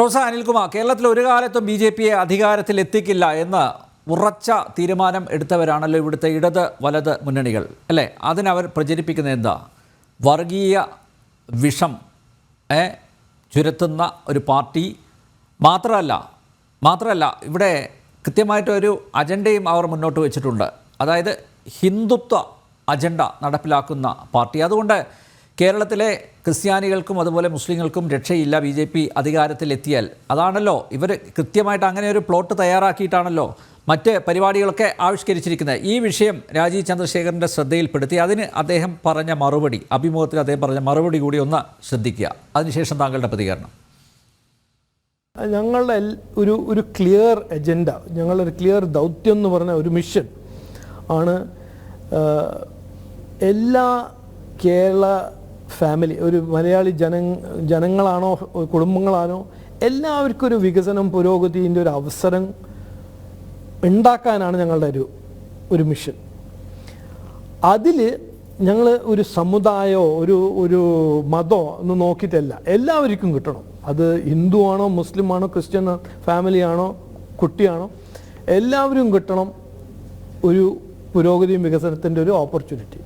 Professor Anilkumar കേരളത്തിൽ ഒരു കാലത്തും ബി ജെ പിയെ അധികാരത്തിൽ എത്തിക്കില്ല എന്ന് ഉറച്ച തീരുമാനം എടുത്തവരാണല്ലോ ഇവിടുത്തെ ഇടത് വലത് മുന്നണികൾ. അല്ലേ? അതിനവർ പ്രചരിപ്പിക്കുന്നത് എന്താ? വർഗീയ വിഷം ചുരത്തുന്ന ഒരു പാർട്ടി മാത്രമല്ല മാത്രമല്ല ഇവിടെ കൃത്യമായിട്ടൊരു അജണ്ടയും അവർ മുന്നോട്ട് വെച്ചിട്ടുണ്ട്. അതായത് ഹിന്ദുത്വ അജണ്ട നടപ്പിലാക്കുന്ന പാർട്ടി. അതുകൊണ്ട് കേരളത്തിലെ ക്രിസ്ത്യാനികൾക്കും അതുപോലെ മുസ്ലിങ്ങൾക്കും രക്ഷയില്ല ബി ജെ പി അധികാരത്തിലെത്തിയാൽ. അതാണല്ലോ ഇവർ കൃത്യമായിട്ട് അങ്ങനെ ഒരു പ്ലോട്ട് തയ്യാറാക്കിയിട്ടാണല്ലോ മറ്റ് പരിപാടികളൊക്കെ ആവിഷ്കരിച്ചിരിക്കുന്നത്. ഈ വിഷയം രാജീവ് ചന്ദ്രശേഖരന്റെ ശ്രദ്ധയിൽപ്പെടുത്തി. അതിന് അദ്ദേഹം പറഞ്ഞ മറുപടി അഭിമുഖത്തിൽ അദ്ദേഹം പറഞ്ഞ മറുപടി കൂടി ഒന്ന് ശ്രദ്ധിക്കുക. അതിനുശേഷം താങ്കളുടെ പ്രതികരണം. ഞങ്ങളുടെ ഒരു ഒരു ക്ലിയർ എജൻഡ ഞങ്ങളുടെ ഒരു ക്ലിയർ ദൗത്യം എന്ന് പറഞ്ഞ ഒരു മിഷൻ ആണ് എല്ലാ കേരള ഫാമിലി ഒരു മലയാളി ജന ജനങ്ങളാണോ കുടുംബങ്ങളാണോ എല്ലാവർക്കും ഒരു വികസനം പുരോഗതിന്റെ ഒരു അവസരം ഉണ്ടാക്കാനാണ് ഞങ്ങളുടെ ഒരു ഒരു മിഷൻ അതിൽ ഞങ്ങൾ ഒരു സമുദായമോ ഒരു ഒരു മതമോ ഒന്ന് നോക്കിയിട്ടല്ല. എല്ലാവർക്കും കിട്ടണം. അത് ഹിന്ദു ആണോ മുസ്ലിം ആണോ ക്രിസ്ത്യൻ ഫാമിലിയാണോ കുട്ടിയാണോ എല്ലാവരും കിട്ടണം ഒരു പുരോഗതിയും വികസനത്തിന്റെ ഒരു ഓപ്പർച്യൂണിറ്റി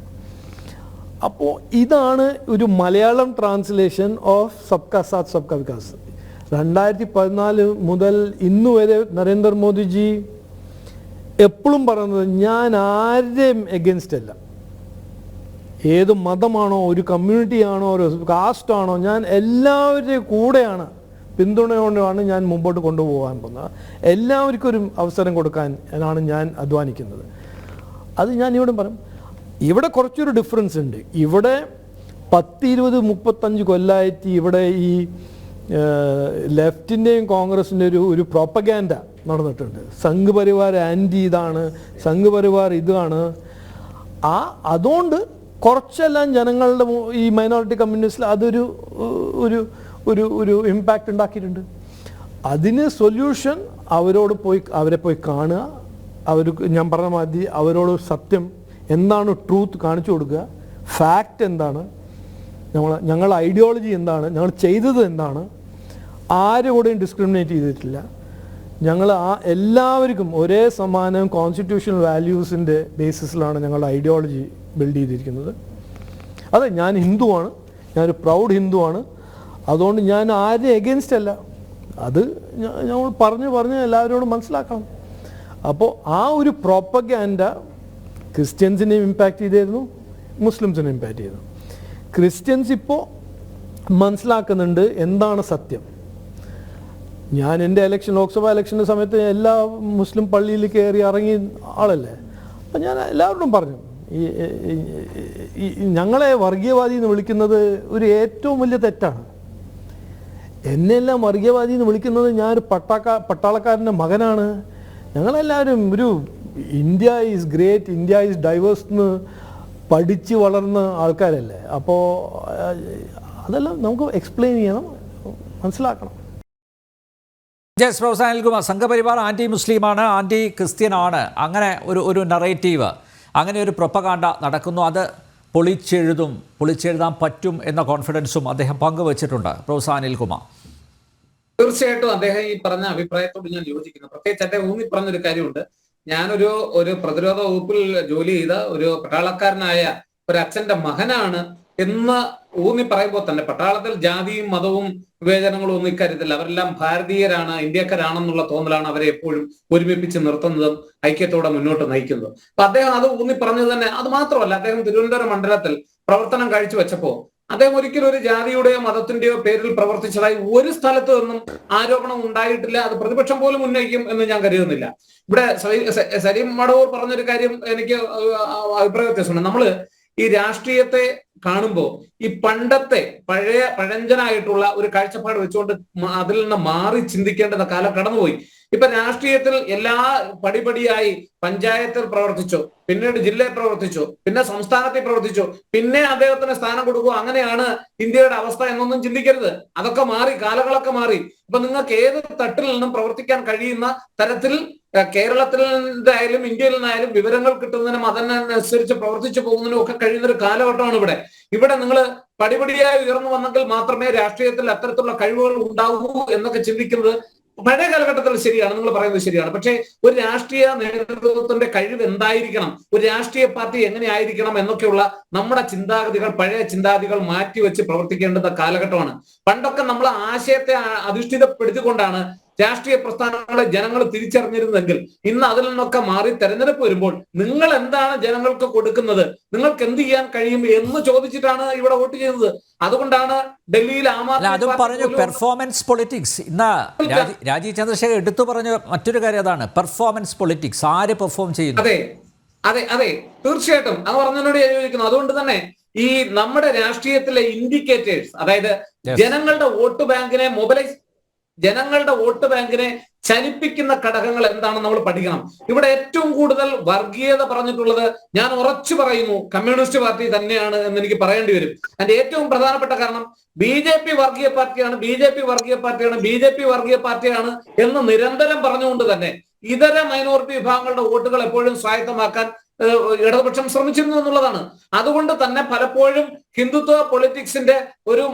അപ്പോൾ ഇതാണ് ഒരു മലയാളം ട്രാൻസ്ലേഷൻ ഓഫ് സബ്കാ സാത്ത് സബ്കാ വികാസ് രണ്ടായിരത്തി പതിനാല് മുതൽ ഇന്ന് വരെ നരേന്ദ്രമോദിജി എപ്പോഴും പറയുന്നത് ഞാൻ ആരുടെയും എഗൻസ്റ്റ് അല്ല. ഏത് മതമാണോ ഒരു കമ്മ്യൂണിറ്റി ആണോ ഒരു കാസ്റ്റാണോ ഞാൻ എല്ലാവരുടെയും കൂടെയാണ് പിന്തുണയോടെയാണ് ഞാൻ മുമ്പോട്ട് കൊണ്ടുപോകാൻ പോകുന്നത്. എല്ലാവർക്കും ഒരു അവസരം കൊടുക്കാൻ ആണ് ഞാൻ അധ്വാനിക്കുന്നത്. അത് ഞാൻ ഇവിടെ പറയും. ഇവിടെ കുറച്ചൊരു ഡിഫറൻസ് ഉണ്ട്. ഇവിടെ പത്തിരുപത് മുപ്പത്തഞ്ച് കൊല്ലമായിട്ട് ഇവിടെ ഈ ലെഫ്റ്റിന്റെയും കോൺഗ്രസിന്റെ ഒരു ഒരു പ്രോപ്പഗാൻഡ നടന്നിട്ടുണ്ട്. സംഘ് പരിവാർ ആന്റി ഇതാണ് സംഘ് പരിവാർ ഇതാണ്. ആ അതുകൊണ്ട് കുറച്ചെല്ലാം ജനങ്ങളുടെ ഈ മൈനോറിറ്റി കമ്മ്യൂണിസ്റ്റിൽ അതൊരു ഒരു ഒരു ഒരു ഇമ്പാക്റ്റ് ഉണ്ടാക്കിയിട്ടുണ്ട്. അതിന് സൊല്യൂഷൻ അവരോട് പോയി അവരെ പോയി കാണുക. അവർ ഞാൻ പറഞ്ഞ മാതിരി അവരോട് സത്യം എന്താണ് ട്രൂത്ത് കാണിച്ചു കൊടുക്കുക? ഫാക്റ്റ് എന്താണ്? ഞങ്ങൾ ഞങ്ങളുടെ ഐഡിയോളജി എന്താണ്? ഞങ്ങൾ ചെയ്തത് എന്താണ്? ആരുകൂടെയും ഡിസ്ക്രിമിനേറ്റ് ചെയ്തിട്ടില്ല. ഞങ്ങൾ ആ എല്ലാവർക്കും ഒരേ സമാനം കോൺസ്റ്റിറ്റ്യൂഷണൽ വാല്യൂസിന്റെ ബേസിസിലാണ് ഞങ്ങളുടെ ഐഡിയോളജി ബിൽഡ് ചെയ്തിരിക്കുന്നത്. അതെ ഞാൻ ഹിന്ദുവാണ്. ഞാനൊരു പ്രൗഡ് ഹിന്ദുവാണ്. അതുകൊണ്ട് ഞാൻ ആരും എഗെയിൻസ്റ്റ് അല്ല. അത് ഞങ്ങൾ പറഞ്ഞ് പറഞ്ഞ് എല്ലാവരോടും മനസ്സിലാക്കണം. അപ്പോൾ ആ ഒരു പ്രോപ്പഗാൻഡ ക്രിസ്ത്യൻസിനെയും ഇമ്പാക്റ്റ് ചെയ്തിരുന്നു മുസ്ലിംസിനെ ഇമ്പാക്റ്റ് ചെയ്തു. ക്രിസ്ത്യൻസ് ഇപ്പോൾ മനസ്സിലാക്കുന്നുണ്ട് എന്താണ് സത്യം. ഞാൻ എന്റെ ഇലക്ഷൻ ലോക്സഭാ ഇലക്ഷന്റെ സമയത്ത് എല്ലാ മുസ്ലിം പള്ളിയിൽ കയറി ഇറങ്ങി ആളല്ലേ? അപ്പം ഞാൻ എല്ലാവരോടും പറഞ്ഞു ഈ ഞങ്ങളെ വർഗീയവാദി എന്ന് വിളിക്കുന്നത് ഒരു ഏറ്റവും വലിയ തെറ്റാണ്. എന്നെല്ലാം വർഗീയവാദി എന്ന് വിളിക്കുന്നത് ഞാനൊരു പട്ടാക്ക പട്ടാളക്കാരന്റെ മകനാണ്. ഞങ്ങളെല്ലാവരും ഒരു India is great India is diverse എന്ന് പഠിച്ച് വളർന്ന ആൾക്കാരല്ലേ? അപ്പോൾ അതെല്ലാം നമുക്ക് എക്സ്പ്ലെയിൻ ചെയ്യണം മനസ്സിലാക്കണം. Just professor Anilkumar Sangh Parivar anti മുസ്ലിമാണ് ആന്റി ക്രിസ്ത്യനാണ് അങ്ങനെ ഒരു ഒരു നറേറ്റീവ് അങ്ങനെ ഒരു പ്രൊപ്പകാണ്ട നടക്കുന്നു. അത് പൊളിച്ചെഴുതും പൊളിച്ചെഴുതാൻ പറ്റും എന്ന കോൺഫിഡൻസും അദ്ദേഹം പങ്കുവച്ചിട്ടുണ്ട്. പ്രൊഫസർ അനിൽകുമാർ. തീർച്ചയായിട്ടും അദ്ദേഹം ഈ പറഞ്ഞ അഭിപ്രായത്തോട് ഞാൻ യോജിക്കുന്നു. പ്രത്യേകിച്ച് അദ്ദേഹം ഊന്നി പറഞ്ഞൊരു കാര്യമുണ്ട്. ഞാനൊരു ഒരു പ്രതിരോധ വകുപ്പിൽ ജോലി ചെയ്ത ഒരു പട്ടാളക്കാരനായ ഒരു അച്ഛന്റെ മകനാണ് എന്ന് ഊന്നി പറയുമ്പോൾ തന്നെ പട്ടാളത്തിൽ ജാതിയും മതവും വിവേചനങ്ങളും ഒന്നും ഇക്കാര്യത്തില്ല അവരെല്ലാം ഭാരതീയരാണ് ഇന്ത്യക്കാരാണെന്നുള്ള തോന്നലാണ് അവരെ എപ്പോഴും ഒരുമിപ്പിച്ച് നിർത്തുന്നതും ഐക്യത്തോടെ മുന്നോട്ട് നയിക്കുന്നതും. അപ്പൊ അദ്ദേഹം അത് ഊന്നി പറഞ്ഞത് തന്നെ അത് മാത്രമല്ല അദ്ദേഹം തിരുവനന്തപുരം മണ്ഡലത്തിൽ പ്രവർത്തനം കാഴ്ചവെച്ചപ്പോ അദ്ദേഹം ഒരിക്കലും ഒരു ജാതിയുടെയോ മതത്തിന്റെയോ പേരിൽ പ്രവർത്തിച്ചതായി ഒരു സ്ഥലത്ത് നിന്നും ആരോപണം ഉണ്ടായിട്ടില്ല. അത് പ്രതിപക്ഷം പോലും ഉന്നയിക്കും എന്ന് ഞാൻ കരുതുന്നില്ല. ഇവിടെ സലീം- മടവൂർ പറഞ്ഞൊരു കാര്യം എനിക്ക് അഭിപ്രായ വ്യത്യാസമുണ്ട്. നമ്മൾ ഈ രാഷ്ട്രീയത്തെ കാണുമ്പോൾ ഈ പണ്ടത്തെ പഴയ പഴഞ്ചനായിട്ടുള്ള ഒരു കാഴ്ചപ്പാട് വെച്ചുകൊണ്ട് അതിൽ നിന്ന് മാറി ചിന്തിക്കേണ്ടുന്ന കാലം കടന്നുപോയി. ഇപ്പൊ രാഷ്ട്രീയത്തിൽ എല്ലാ പടിപടിയായി പഞ്ചായത്തിൽ പ്രവർത്തിച്ചു പിന്നീട് ജില്ലയിൽ പ്രവർത്തിച്ചു പിന്നെ സംസ്ഥാനത്തിൽ പ്രവർത്തിച്ചു പിന്നെ അദ്ദേഹത്തിന് സ്ഥാനം കൊടുക്കുക അങ്ങനെയാണ് ഇന്ത്യയുടെ അവസ്ഥ എന്നൊന്നും ചിന്തിക്കരുത്. അതൊക്കെ മാറി കാലങ്ങളൊക്കെ മാറി. ഇപ്പൊ നിങ്ങൾക്ക് ഏത് തട്ടിൽ നിന്നും പ്രവർത്തിക്കാൻ കഴിയുന്ന തരത്തിൽ കേരളത്തിൽ നിന്നായാലും ഇന്ത്യയിൽ നിന്നായാലും വിവരങ്ങൾ കിട്ടുന്നതിനും അതിനനുസരിച്ച് പ്രവർത്തിച്ചു പോകുന്നതിനും ഒക്കെ കഴിയുന്ന ഒരു കാലഘട്ടമാണ് ഇവിടെ. ഇവിടെ നിങ്ങൾ പടിപടിയായി ഉയർന്നു വന്നെങ്കിൽ മാത്രമേ രാഷ്ട്രീയത്തിൽ അത്തരത്തിലുള്ള കഴിവുകൾ ഉണ്ടാവൂ എന്നൊക്കെ ചിന്തിക്കുന്നത് പഴയ കാലഘട്ടത്തിൽ ശരിയാണ് നിങ്ങൾ പറയുന്നത് ശരിയാണ്. പക്ഷേ ഒരു രാഷ്ട്രീയ നേതൃത്വത്തിന്റെ കഴിവ് എന്തായിരിക്കണം? ഒരു രാഷ്ട്രീയ പാർട്ടി എങ്ങനെ ആയിരിക്കണം എന്നൊക്കെയുള്ള നമ്മുടെ ചിന്താഗതികൾ പഴയ ചിന്താഗതികൾ മാറ്റിവെച്ച് പ്രവർത്തിക്കേണ്ടുന്ന കാലഘട്ടമാണ്. പണ്ടൊക്കെ നമ്മൾ ആശയത്തെ അധിഷ്ഠിതപ്പെടുത്തിക്കൊണ്ടാണ് രാഷ്ട്രീയ പ്രസ്ഥാനങ്ങളെ ജനങ്ങൾ തിരിച്ചറിഞ്ഞിരുന്നെങ്കിൽ ഇന്ന് അതിൽ നിന്നൊക്കെ മാറി തെരഞ്ഞെടുപ്പ് വരുമ്പോൾ നിങ്ങൾ എന്താണ് ജനങ്ങൾക്ക് കൊടുക്കുന്നത്? നിങ്ങൾക്ക് എന്ത് ചെയ്യാൻ കഴിയും എന്ന് ചോദിച്ചിട്ടാണ് ഇവിടെ വോട്ട് ചെയ്യുന്നത്. അതുകൊണ്ടാണ് ഡൽഹിയിൽ ആം അതും പറഞ്ഞു പെർഫോമൻസ് പൊളിറ്റിക്സ് ഇന്ന് രാജീവ് ചന്ദ്രശേഖർ എടുത്തു പറഞ്ഞ മറ്റൊരു കാര്യം അതാണ്. പെർഫോമൻസ് പൊളിറ്റിക്സ് ആര് പെർഫോം ചെയ്യുന്നു? അതെ അതെ അതെ. തീർച്ചയായിട്ടും. അത് പറഞ്ഞതിനോട് ഞാൻ യോജിക്കുന്നു. അതുകൊണ്ട് തന്നെ ഈ നമ്മുടെ രാഷ്ട്രീയത്തിലെ ഇൻഡിക്കേറ്റേഴ്സ് അതായത് ജനങ്ങളുടെ വോട്ട് ബാങ്കിനെ മൊബിലൈസ് ജനങ്ങളുടെ വോട്ട് ബാങ്കിനെ ചലിപ്പിക്കുന്ന ഘടകങ്ങൾ എന്താണെന്ന് നമ്മൾ പഠിക്കണം. ഇവിടെ ഏറ്റവും കൂടുതൽ വർഗീയത പറഞ്ഞിട്ടുള്ളത് ഞാൻ ഉറച്ചു പറയുന്നു കമ്മ്യൂണിസ്റ്റ് പാർട്ടി തന്നെയാണ് എന്ന് എനിക്ക് പറയേണ്ടി വരും. അതിന്റെ ഏറ്റവും പ്രധാനപ്പെട്ട കാരണം ബി ജെ പി വർഗീയ പാർട്ടിയാണ് ബി ജെ പി വർഗീയ പാർട്ടിയാണ് ബി ജെ പി വർഗീയ പാർട്ടിയാണ് എന്ന് നിരന്തരം പറഞ്ഞുകൊണ്ട് തന്നെ ഇതര മൈനോറിറ്റി വിഭാഗങ്ങളുടെ വോട്ടുകൾ എപ്പോഴും സ്വായത്തമാക്കാൻ ഇടതുപക്ഷം ശ്രമിച്ചിരുന്നു എന്നുള്ളതാണ്. അതുകൊണ്ട് തന്നെ പലപ്പോഴും ഹിന്ദുത്വ പൊളിറ്റിക്സിന്റെ ഒരു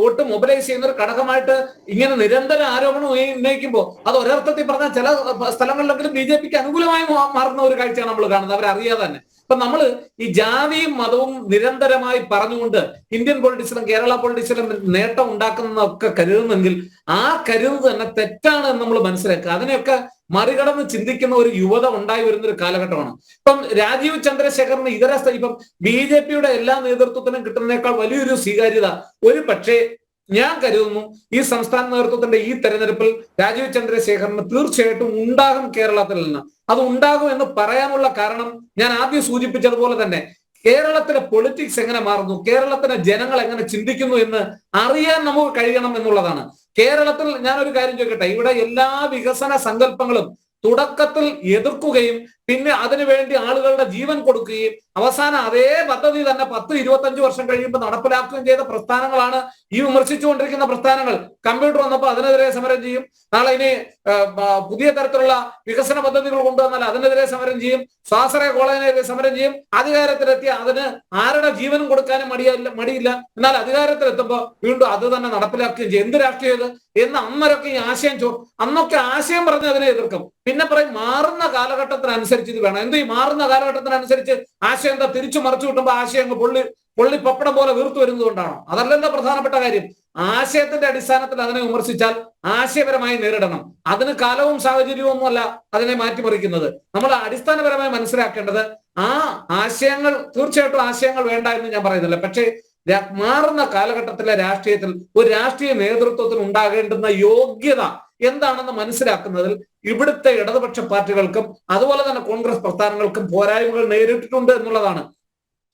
വോട്ട് മൊബിലൈസ് ചെയ്യുന്ന ഒരു ഘടകമായിട്ട് ഇങ്ങനെ നിരന്തര ആരോപണം ഉന്നയിക്കുമ്പോൾ അത് ഒരർത്ഥത്തിൽ പറഞ്ഞാൽ ചില സ്ഥലങ്ങളിലെങ്കിലും ബി ജെ പിക്ക് അനുകൂലമായി മാറുന്ന ഒരു കാഴ്ചയാണ് നമ്മൾ കാണുന്നത്. അവരറിയാതെ തന്നെ. അപ്പൊ നമ്മൾ ഈ ജാതിയും മതവും നിരന്തരമായി പറഞ്ഞുകൊണ്ട് ഇന്ത്യൻ പൊളിറ്റിക്സിലും കേരള പൊളിറ്റിക്സിലും നേട്ടം ഉണ്ടാക്കുന്നതൊക്കെ കരുതുന്നെങ്കിൽ ആ കരുത് തന്നെ തെറ്റാണ് എന്ന് നമ്മൾ മനസ്സിലാക്കുക. അതിനെയൊക്കെ മറികടന്ന് ചിന്തിക്കുന്ന ഒരു യുവത ഉണ്ടായി വരുന്ന ഒരു കാലഘട്ടമാണ്. ഇപ്പം രാജീവ് ചന്ദ്രശേഖറിന് ഇതര ഇപ്പം ബി ജെ പിയുടെ എല്ലാ നേതൃത്വത്തിനും കിട്ടുന്നതിനേക്കാൾ വലിയൊരു സ്വീകാര്യത ഒരു പക്ഷേ ഞാൻ കരുതുന്നു ഈ സംസ്ഥാന നേതൃത്വത്തിന്റെ ഈ തെരഞ്ഞെടുപ്പിൽ രാജീവ് ചന്ദ്രശേഖറിന് തീർച്ചയായിട്ടും ഉണ്ടാകും കേരളത്തിൽ നിന്ന്. അത് ഉണ്ടാകും എന്ന് പറയാനുള്ള കാരണം ഞാൻ ആദ്യം സൂചിപ്പിച്ചതുപോലെ തന്നെ കേരളത്തിലെ പൊളിറ്റിക്സ് എങ്ങനെ മാറുന്നു കേരളത്തിലെ ജനങ്ങൾ എങ്ങനെ ചിന്തിക്കുന്നു എന്ന് അറിയാൻ നമുക്ക് കഴിയണം എന്നുള്ളതാണ്. കേരളത്തിൽ ഞാൻ ഒരു കാര്യം ചോദിക്കട്ടെ ഇവിടെ എല്ലാ വികസന സങ്കല്പങ്ങളും തുടക്കത്തിൽ എതിർക്കുകയും പിന്നെ അതിനുവേണ്ടി ആളുകളുടെ ജീവൻ കൊടുക്കുകയും അവസാനം അതേ പദ്ധതി തന്നെ പത്ത് ഇരുപത്തഞ്ച് വർഷം കഴിയുമ്പോൾ നടപ്പിലാക്കുകയും ചെയ്ത പ്രസ്ഥാനങ്ങളാണ് ഈ വിമർശിച്ചുകൊണ്ടിരിക്കുന്ന പ്രസ്ഥാനങ്ങൾ. കമ്പ്യൂട്ടർ വന്നപ്പോൾ അതിനെതിരെ സമരം ചെയ്യും. നാളെ ഇനി പുതിയ തരത്തിലുള്ള വികസന പദ്ധതികൾ കൊണ്ടുവന്നാൽ അതിനെതിരെ സമരം ചെയ്യും. സ്വാശ്രയ കോളേജിനെതിരെ സമരം ചെയ്യും. അധികാരത്തിലെത്തി അതിന് ആരുടെ ജീവനും കൊടുക്കാനും മടിയല്ല മടിയില്ല. എന്നാൽ അധികാരത്തിലെത്തുമ്പോൾ വീണ്ടും അത് തന്നെ നടപ്പിലാക്കുകയും ചെയ്യും. എന്ത് രാഷ്ട്രീയത് എന്ന് അന്നരൊക്കെ ഈ ആശയം ചോ അന്നൊക്കെ ആശയം പറഞ്ഞ് അതിനെ എതിർക്കും. പിന്നെ പറയും മാറുന്ന കാലഘട്ടത്തിനനുസരിച്ച് ഇത് വേണം. എന്ത് ഈ മാറുന്ന കാലഘട്ടത്തിനനുസരിച്ച് ആശയം എന്താ? തിരിച്ചു മറിച്ചു കിട്ടുമ്പോൾ ആശയം അങ്ങ് പൊള്ളി പൊള്ളി പപ്പടം പോലെ വീർത്തു വരുന്നത് കൊണ്ടാണോ? അതല്ലല്ലോ പ്രധാനപ്പെട്ട കാര്യം? ആശയത്തിന്റെ അടിസ്ഥാനത്തിൽ അതിനെ വിമർശിച്ചാൽ ആശയപരമായി നേരിടണം. അതിന് കാലവും സാഹചര്യവും ഒന്നുമല്ല അതിനെ മാറ്റിമറിക്കുന്നത്. നമ്മൾ അടിസ്ഥാനപരമായി മനസ്സിലാക്കേണ്ടത് ആ ആശയങ്ങൾ തീർച്ചയായിട്ടും ആശയങ്ങൾ വേണ്ട എന്ന് ഞാൻ പറയുന്നില്ല. പക്ഷേ മാറുന്ന കാലഘട്ടത്തിലെ രാഷ്ട്രീയത്തിൽ ഒരു രാഷ്ട്രീയ നേതൃത്വത്തിൽ ഉണ്ടാകേണ്ടുന്ന യോഗ്യത എന്താണെന്ന് മനസ്സിലാക്കുന്നതിൽ ഇവിടുത്തെ ഇടതുപക്ഷ പാർട്ടികൾക്കും അതുപോലെ തന്നെ കോൺഗ്രസ് പ്രസ്ഥാനങ്ങൾക്കും പോരായ്മകൾ നേരിട്ടിട്ടുണ്ട് എന്നുള്ളതാണ്.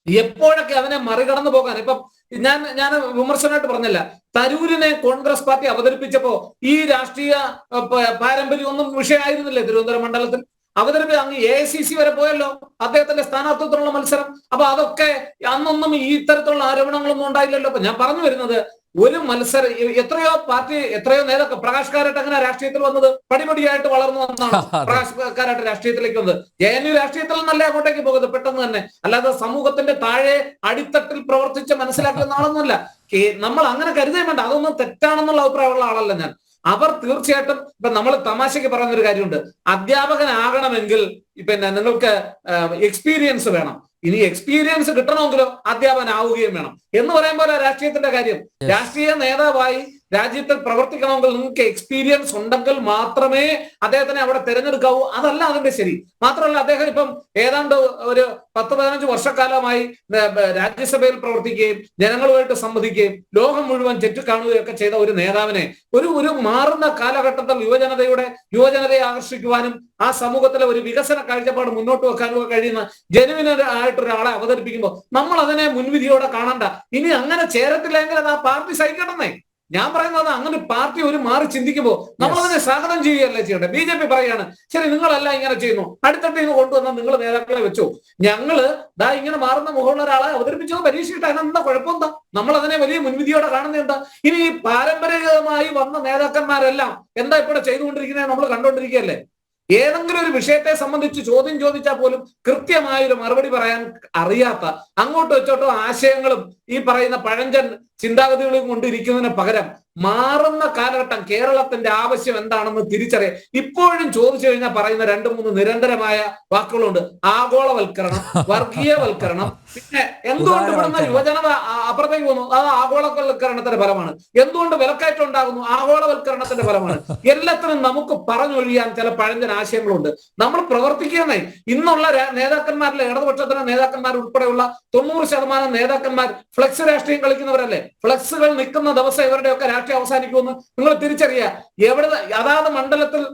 എപ്പോഴൊക്കെ അതിനെ മറികടന്നു പോകാൻ? ഇപ്പം ഞാൻ ഞാൻ വിമർശനമായിട്ട് പറഞ്ഞില്ല. തരൂരിനെ കോൺഗ്രസ് പാർട്ടി അവതരിപ്പിച്ചപ്പോ ഈ രാഷ്ട്രീയ പാരമ്പര്യം ഒന്നും വിഷയമായിരുന്നില്ലേ തിരുവനന്തപുരം മണ്ഡലത്തിൽ? അവതരിപ്പിച്ച അങ്ങ് എ സി സി വരെ പോയല്ലോ അദ്ദേഹത്തിന്റെ സ്ഥാനാർത്ഥിത്വത്തിനുള്ള മത്സരം. അപ്പൊ അതൊക്കെ അന്നൊന്നും ഈ ഇത്തരത്തിലുള്ള ആരോപണങ്ങളൊന്നും ഉണ്ടായില്ലല്ലോ. അപ്പൊ ഞാൻ പറഞ്ഞു വരുന്നത് ഒരു മത്സരം എത്രയോ പാർട്ടി എത്രയോ നേതാക്കൾ പ്രകാശ് കാരാട്ട് അങ്ങനെ രാഷ്ട്രീയത്തിൽ വന്നത് പടിപടിയായിട്ട് വളർന്നു വന്നാണ്. പ്രകാശ് കാരാട്ട് രാഷ്ട്രീയത്തിലേക്ക് വന്നത്. ജെ എൻ യു രാഷ്ട്രീയത്തിൽ നല്ല അങ്ങോട്ടേക്ക് പോകുന്നത് പെട്ടെന്ന് തന്നെ. അല്ലാതെ സമൂഹത്തിന്റെ താഴെ അടിത്തട്ടിൽ പ്രവർത്തിച്ച് മനസ്സിലാക്കുന്ന ആളൊന്നുമല്ല. നമ്മൾ അങ്ങനെ കരുതേ വേണ്ട. അതൊന്നും തെറ്റാണെന്നുള്ള അഭിപ്രായമുള്ള ആളല്ല ഞാൻ. അവർ തീർച്ചയായിട്ടും ഇപ്പൊ നമ്മൾ തമാശയ്ക്ക് പറയുന്ന ഒരു കാര്യമുണ്ട്. അധ്യാപകനാകണമെങ്കിൽ പിന്നെ നിങ്ങൾക്ക് എക്സ്പീരിയൻസ് വേണം. ഇനി എക്സ്പീരിയൻസ് കിട്ടണമെങ്കിലോ അധ്യാപകനാവുകയും വേണം. എന്ന് പറയുമ്പോൾ പോലെ രാഷ്ട്രീയത്തിന്റെ കാര്യം. രാഷ്ട്രീയ നേതാവായി രാജ്യത്തിൽ പ്രവർത്തിക്കണമെങ്കിൽ നിങ്ങൾക്ക് എക്സ്പീരിയൻസ് ഉണ്ടെങ്കിൽ മാത്രമേ അദ്ദേഹത്തിനെ അവിടെ തിരഞ്ഞെടുക്കാവൂ. അതല്ല അതിന്റെ ശരി. മാത്രമല്ല അദ്ദേഹം ഇപ്പം ഏതാണ്ട് ഒരു പത്ത് പതിനഞ്ച് വർഷക്കാലമായി രാജ്യസഭയിൽ പ്രവർത്തിക്കുകയും ജനങ്ങളുമായിട്ട് സംവദിക്കുകയും ലോകം മുഴുവൻ ചുറ്റിക്കാണുകയും ഒക്കെ ചെയ്ത ഒരു നേതാവിനെ ഒരു ഒരു മാറുന്ന കാലഘട്ടത്തിൽ യുവജനതയുടെ യുവജനതയെ ആകർഷിക്കുവാനും ആ സമൂഹത്തിലെ ഒരു വികസന കാഴ്ചപ്പാട് മുന്നോട്ട് വെക്കാനും ഒക്കെ കഴിയുന്ന ജനുവിന ആയിട്ടൊരാളെ അവതരിപ്പിക്കുമ്പോൾ നമ്മൾ അതിനെ മുൻവിധിയോടെ കാണണ്ട. ഇനി അങ്ങനെ ചേരത്തില്ലെങ്കിൽ അത് ആ പാർട്ടി സഹിക്കണമെന്നേ ഞാൻ പറയുന്നത് അങ്ങനെ പാർട്ടി ഒരു മാറി ചിന്തിക്കുമ്പോൾ നമ്മൾ അതിനെ സ്വാഗതം ചെയ്യുകയല്ലേ ചെയ്യണ്ടേ ബി ജെ പി പറയാണ് ശരി നിങ്ങളല്ല ഇങ്ങനെ ചെയ്യുന്നു. അടുത്തിട്ട് ഇന്ന് കൊണ്ടുവന്ന നിങ്ങൾ നേതാക്കളെ വെച്ചു. ഞങ്ങൾ ദാ ഇങ്ങനെ മാറുന്ന മുഖമുള്ള ഒരാളെ അവതരിപ്പിച്ചത് പരീക്ഷയിട്ട് അതിനെന്താ കുഴപ്പമെന്താ നമ്മൾ അതിനെ വലിയ മുൻവിധിയോടെ കാണുന്നുണ്ട് ഇനി ഈ പാരമ്പര്യമായി വന്ന നേതാക്കന്മാരെല്ലാം എന്താ ഇവിടെ ചെയ്തുകൊണ്ടിരിക്കുന്നത് നമ്മൾ കണ്ടുകൊണ്ടിരിക്കുകയല്ലേ ഏതെങ്കിലും ഒരു വിഷയത്തെ സംബന്ധിച്ച് ചോദ്യം ചോദിച്ചാൽ പോലും കൃത്യമായ ഒരു മറുപടി പറയാൻ അറിയാത്ത അങ്ങോട്ട് വെച്ചോട്ടോ ആശയങ്ങളും ഈ പറയുന്ന പഴഞ്ചൻ ചിന്താഗതികളും കൊണ്ടിരിക്കുന്നതിന് പകരം മാറുന്ന കാലഘട്ടം കേരളത്തിന്റെ ആവശ്യം എന്താണെന്ന് തിരിച്ചറിയാം ഇപ്പോഴും ചോദിച്ചു കഴിഞ്ഞാൽ പറയുന്ന രണ്ട് മൂന്ന് നിരന്തരമായ വാക്കുകളുണ്ട്. ആഗോളവൽക്കരണം വർഗീയവൽക്കരണം. പിന്നെ എന്തുകൊണ്ട് ഇവിടുന്ന് യുവജനത അപ്പുറത്തേക്ക് പോകുന്നു? അത് ആഗോളവൽക്കരണത്തിന്റെ ഫലമാണ്. എന്തുകൊണ്ട് വിലക്കയറ്റം ഉണ്ടാകുന്നു? ആഗോളവൽക്കരണത്തിന്റെ ഫലമാണ്. എല്ലാത്തിനും നമുക്ക് പറഞ്ഞൊഴിയാൻ ചില പഴഞ്ചൻ ആശയങ്ങളുണ്ട്. നമ്മൾ പ്രവർത്തിക്കുന്നേ ഇന്നുള്ള നേതാക്കന്മാരിലെ ഇടതുപക്ഷത്തിന്റെ നേതാക്കന്മാർ ഉൾപ്പെടെയുള്ള തൊണ്ണൂറ് ശതമാനം നേതാക്കന്മാർ ഫ്ലക്സ് രാഷ്ട്രീയം കളിക്കുന്നവരല്ലേ? ഫ്ലെക്സുകൾ നിൽക്കുന്ന ദിവസം ഇവരുടെയൊക്കെ രാഷ്ട്രീയം അവസാനിക്കുമെന്ന് നിങ്ങൾ തിരിച്ചറിയുക. എവിടെ അതാത് മണ്ഡലത്തിൽ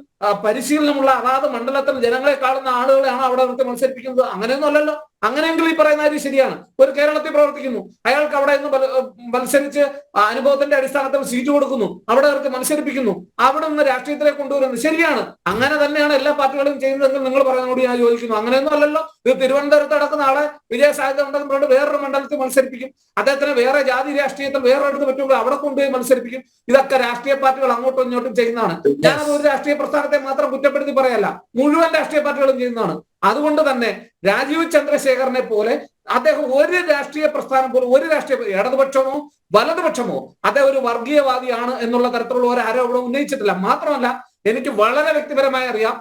പരിശീലനമുള്ള അതാത് മണ്ഡലത്തിൽ ജനങ്ങളെ കാണുന്ന ആളുകളെയാണ് അവിടെ നിർത്തി മത്സരിപ്പിക്കുന്നത്. അങ്ങനെയൊന്നും അല്ലല്ലോ. അങ്ങനെയെങ്കിൽ ഈ പറയുന്ന കാര്യം ശരിയാണ്. ഒരു കേരളത്തിൽ പ്രവർത്തിക്കുന്നു. അയാൾക്ക് അവിടെ നിന്ന് മത്സ- മത്സരിച്ച് അനുഭവത്തിന്റെ അടിസ്ഥാനത്തിൽ സീറ്റ് കൊടുക്കുന്നു. അവിടെ അവർക്ക് മത്സരിപ്പിക്കുന്നു. അവിടെ നിന്ന് രാഷ്ട്രീയത്തിലേക്ക് കൊണ്ടുവരുന്നു. ശരിയാണ്. അങ്ങനെ തന്നെയാണ് എല്ലാ പാർട്ടികളും ചെയ്യുന്നതെങ്കിൽ നിങ്ങൾ പറയുന്നതോട് ഞാൻ ചോദിക്കുന്നു അങ്ങനെയൊന്നും അല്ലല്ലോ. ഇത് തിരുവനന്തപുരത്ത് നടക്കുന്ന ആളെ വിജയ സാധ്യത ഉണ്ടെന്ന് പറഞ്ഞിട്ട് വേറൊരു മണ്ഡലത്തിൽ മത്സരിപ്പിക്കും. അദ്ദേഹത്തിന് വേറെ ജാതി രാഷ്ട്രീയത്തിൽ വേറെ അടുത്ത് പറ്റുമ്പോൾ അവിടെ കൊണ്ടുപോയി മത്സരിപ്പിക്കും. ഇതൊക്കെ രാഷ്ട്രീയ പാർട്ടികൾ അങ്ങോട്ടും ഇങ്ങോട്ടും ചെയ്യുന്നതാണ്. ഞാനത് ഒരു രാഷ്ട്രീയ പ്രസ്ഥാനത്തെ മാത്രം കുറ്റപ്പെടുത്തി പറയല്ല. മുഴുവൻ രാഷ്ട്രീയ പാർട്ടികളും ചെയ്യുന്നതാണ്. അതുകൊണ്ട് തന്നെ രാജീവ് ചന്ദ്രശേഖരനെ പോലെ അദ്ദേഹം ഒരു രാഷ്ട്രീയ പ്രസ്ഥാനം പോലും ഒരു രാഷ്ട്രീയ ഇടതുപക്ഷമോ വലതുപക്ഷമോ അദ്ദേഹം ഒരു വർഗീയവാദിയാണ് എന്നുള്ള തരത്തിലുള്ള ഒരു ആരോപണം ഉന്നയിച്ചിട്ടില്ല. മാത്രമല്ല എനിക്ക് വളരെ വ്യക്തിപരമായി അറിയാം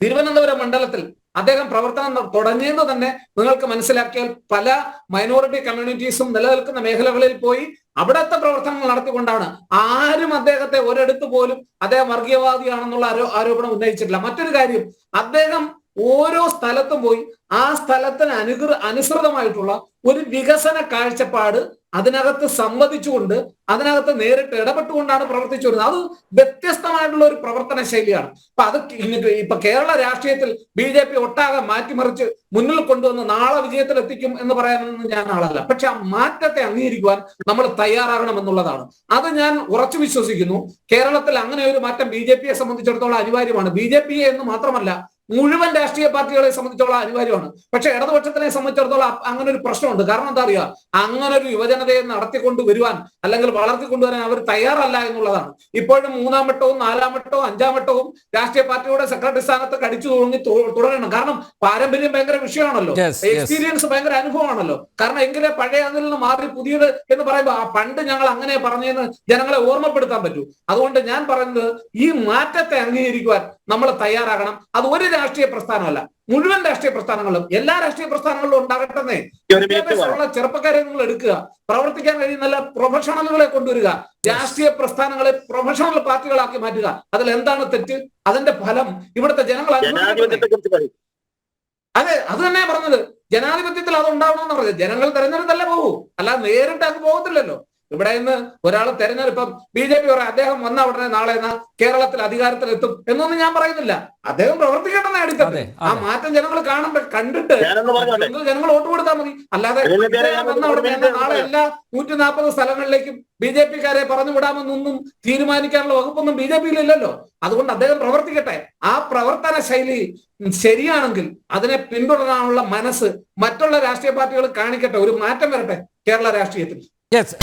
തിരുവനന്തപുരം മണ്ഡലത്തിൽ അദ്ദേഹം പ്രവർത്തനം തുടങ്ങിയെന്ന് തന്നെ നിങ്ങൾക്ക് മനസ്സിലാക്കിയാൽ പല മൈനോറിറ്റി കമ്മ്യൂണിറ്റീസും നിലനിൽക്കുന്ന മേഖലകളിൽ പോയി അവിടത്തെ പ്രവർത്തനങ്ങൾ നടത്തിക്കൊണ്ടാണ് ആരും അദ്ദേഹത്തെ ഒരിടത്ത് പോലും അദ്ദേഹം വർഗീയവാദിയാണെന്നുള്ള ആരോ ആരോപണം ഉന്നയിച്ചിട്ടില്ല. മറ്റൊരു കാര്യം അദ്ദേഹം ഓരോ സ്ഥലത്തും പോയി ആ സ്ഥലത്തിന് അനുകൃ അനുസൃതമായിട്ടുള്ള ഒരു വികസന കാഴ്ചപ്പാട് അതിനകത്ത് സമ്മതിച്ചുകൊണ്ട് അതിനകത്ത് നേരിട്ട് ഇടപെട്ടുകൊണ്ടാണ് പ്രവർത്തിച്ചു വരുന്നത് അത് വ്യത്യസ്തമായിട്ടുള്ള ഒരു പ്രവർത്തന ശൈലിയാണ്. അപ്പൊ അത് ഇപ്പൊ കേരള രാഷ്ട്രീയത്തിൽ ബി ജെ പി ഒട്ടാകെ മാറ്റിമറിച്ച് മുന്നിൽ കൊണ്ടുവന്ന് നാളെ വിജയത്തിൽ എത്തിക്കും എന്ന് പറയാനൊന്നും ഞാൻ ആളല്ല. പക്ഷെ ആ മാറ്റത്തെ അംഗീകരിക്കുവാൻ നമ്മൾ തയ്യാറാകണം എന്നുള്ളതാണ് അത് ഞാൻ ഉറച്ചു വിശ്വസിക്കുന്നു. കേരളത്തിൽ അങ്ങനെ ഒരു മാറ്റം ബി ജെ പിയെ സംബന്ധിച്ചിടത്തോളം അനിവാര്യമാണ്. ബി ജെ പിയെ എന്ന് മാത്രമല്ല മുഴുവൻ രാഷ്ട്രീയ പാർട്ടികളെ സംബന്ധിച്ചോളം അനിവാര്യമാണ്. പക്ഷെ ഇടതുപക്ഷത്തിനെ സംബന്ധിച്ചിടത്തോളം അങ്ങനെ ഒരു പ്രശ്നമുണ്ട്. കാരണം എന്താ അറിയുക? അങ്ങനെ ഒരു യുവജനതയെ നടത്തിക്കൊണ്ട് വരുവാൻ അല്ലെങ്കിൽ വളർത്തിക്കൊണ്ടുവരാൻ അവർ തയ്യാറല്ല എന്നുള്ളതാണ്. ഇപ്പോഴും മൂന്നാം വട്ടവും നാലാം വട്ടവും അഞ്ചാം വട്ടവും രാഷ്ട്രീയ പാർട്ടിയുടെ സെക്രട്ടറി സ്ഥാനത്ത് കടിച്ചു തുടങ്ങി തുടരണം. കാരണം പാരമ്പര്യം ഭയങ്കര വിഷയമാണല്ലോ. എക്സ്പീരിയൻസ് ഭയങ്കര അനുഭവമാണല്ലോ. കാരണം എങ്കിലേ പഴയ അതിൽ നിന്ന് മാറി പുതിയത് എന്ന് പറയുമ്പോൾ ആ പണ്ട് ഞങ്ങൾ അങ്ങനെ പറഞ്ഞെന്ന് ജനങ്ങളെ ഓർമ്മപ്പെടുത്താൻ പറ്റൂ. അതുകൊണ്ട് ഞാൻ പറയുന്നത് ഈ മാറ്റത്തെ അംഗീകരിക്കുവാൻ നമ്മൾ തയ്യാറാകണം. അത് ഒരു രാഷ്ട്രീയ പ്രസ്ഥാനമല്ല. മുഴുവൻ രാഷ്ട്രീയ പ്രസ്ഥാനങ്ങളും എല്ലാ രാഷ്ട്രീയ പ്രസ്ഥാനങ്ങളിലും ഉണ്ടാകട്ടെന്നേ വേണം വിദ്യാഭ്യാസമുള്ള ചെറുപ്പക്കാരെ നിങ്ങൾ എടുക്കുക. പ്രവർത്തിക്കാൻ കഴിയുന്ന നല്ല പ്രൊഫഷണലുകളെ കൊണ്ടുവരിക. രാഷ്ട്രീയ പ്രസ്ഥാനങ്ങളെ പ്രൊഫഷണൽ പാർട്ടികളാക്കി മാറ്റുക. അതിൽ എന്താണ് തെറ്റ്? അതിന്റെ ഫലം ഇവിടുത്തെ ജനങ്ങൾ അതെ അത് തന്നെ പറഞ്ഞത്. ജനാധിപത്യത്തിൽ അത് ഉണ്ടാവണമെന്ന് പറഞ്ഞത്. ജനങ്ങൾ തെരഞ്ഞെടുത്തല്ലേ പോകൂ അല്ലാതെ നേരിട്ട് അത് പോകത്തില്ലല്ലോ. ഇവിടെ നിന്ന് ഒരാളെ തെരഞ്ഞെടുപ്പം ബി ജെ പി പറയാം അദ്ദേഹം വന്ന ഉടനെ നാളെ എന്നാ കേരളത്തിൽ അധികാരത്തിൽ എത്തും എന്നൊന്നും ഞാൻ പറയുന്നില്ല. അദ്ദേഹം പ്രവർത്തിക്കട്ടെ എടുക്കട്ടെ ആ മാറ്റം ജനങ്ങൾ കാണുമ്പോൾ കണ്ടിട്ട് ഞാനൊന്ന് പറഞ്ഞോട്ടെ? നിങ്ങൾ ജനങ്ങൾ വോട്ട് കൊടുത്താൽ മതി. അല്ലാതെ വന്ന ഉടനെ എന്നാ നാളെ. എല്ലാ നൂറ്റി നാൽപ്പത് സ്ഥലങ്ങളിലേക്കും ബി ജെ പിക്കാരെ പറഞ്ഞു വിടാമെന്നൊന്നും തീരുമാനിക്കാനുള്ള വകുപ്പൊന്നും ബി ജെ പിയിൽ ഇല്ലല്ലോ അതുകൊണ്ട് അദ്ദേഹം പ്രവർത്തിക്കട്ടെ. ആ പ്രവർത്തന ശൈലി ശരിയാണെങ്കിൽ അതിനെ പിന്തുടരാനുള്ള മനസ്സ് മറ്റുള്ള രാഷ്ട്രീയ പാർട്ടികൾ കാണിക്കട്ടെ. ഒരു മാറ്റം വരട്ടെ കേരള രാഷ്ട്രീയത്തിൽ. Yes.